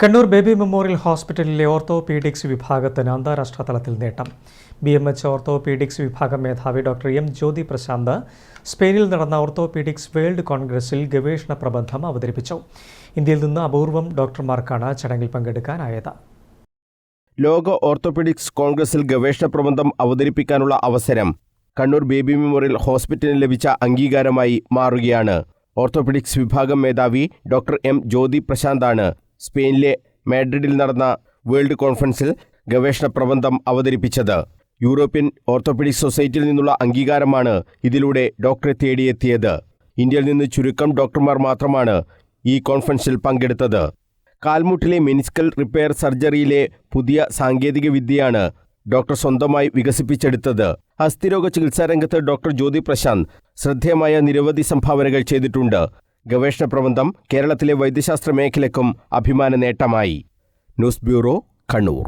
Kannur baby memorial ഹോസ്പിറ്റലിലെ orthopaedics വിഭാഗത്തിന് അന്താരാഷ്ട്ര തലത്തിൽ നേട്ടം. ബി എം എച്ച് ഓർത്തോപീഡിക്സ് വിഭാഗം മേധാവി ഡോക്ടർ എം ജ്യോതി പ്രശാന്ത് സ്പെയിനിൽ നടന്ന ഓർത്തോപീഡിക്സ് വേൾഡ് കോൺഗ്രസിൽ ഗവേഷണ പ്രബന്ധം അവതരിപ്പിച്ചു. ഇന്ത്യയിൽ നിന്ന് അപൂർവം ഡോക്ടർമാർക്കാണ് ചടങ്ങിൽ പങ്കെടുക്കാനായത്. ലോക ഓർത്തോപീഡിക്സ് കോൺഗ്രസിൽ ഗവേഷണ പ്രബന്ധം അവതരിപ്പിക്കാനുള്ള അവസരം കണ്ണൂർ ബേബി മെമ്മോറിയൽ ഹോസ്പിറ്റലിന് ലഭിച്ച അംഗീകാരമായി മാറുകയാണ്. ഓർത്തോപീഡിക്സ് വിഭാഗം മേധാവി ഡോക്ടർ എം ജ്യോതി പ്രശാന്താണ് സ്പെയിനിലെ മാഡ്രിഡിൽ നടന്ന വേൾഡ് കോൺഫറൻസിൽ ഗവേഷണ പ്രബന്ധം അവതരിപ്പിച്ചത്. യൂറോപ്യൻ ഓർത്തോപെഡിക് സൊസൈറ്റിയിൽ നിന്നുള്ള അംഗീകാരമാണ് ഇതിലൂടെ ഡോക്ടറെ തേടിയെത്തിയത്. ഇന്ത്യയിൽ നിന്ന് ചുരുക്കം ഡോക്ടർമാർ മാത്രമാണ് ഈ കോൺഫറൻസിൽ പങ്കെടുത്തത്. കാൽമുട്ടിലെ മെനിസ്കൽ റിപ്പയർ സർജറിയിലെ പുതിയ സാങ്കേതിക വിദ്യയാണ് ഡോക്ടർ സ്വന്തമായി വികസിപ്പിച്ചെടുത്തത്. അസ്ഥിരോഗ ചികിത്സാ രംഗത്ത് ഡോക്ടർ ജ്യോതി പ്രശാന്ത് ശ്രദ്ധേയമായ നിരവധി സംഭാവനകൾ ചെയ്തിട്ടുണ്ട്. ഗവേഷണ പ്രബന്ധം കേരളത്തിലെ വൈദ്യശാസ്ത്ര മേഖലയ്ക്കും അഭിമാന നേട്ടമായി ന്യൂസ് ബ്യൂറോ കണ്ണൂർ.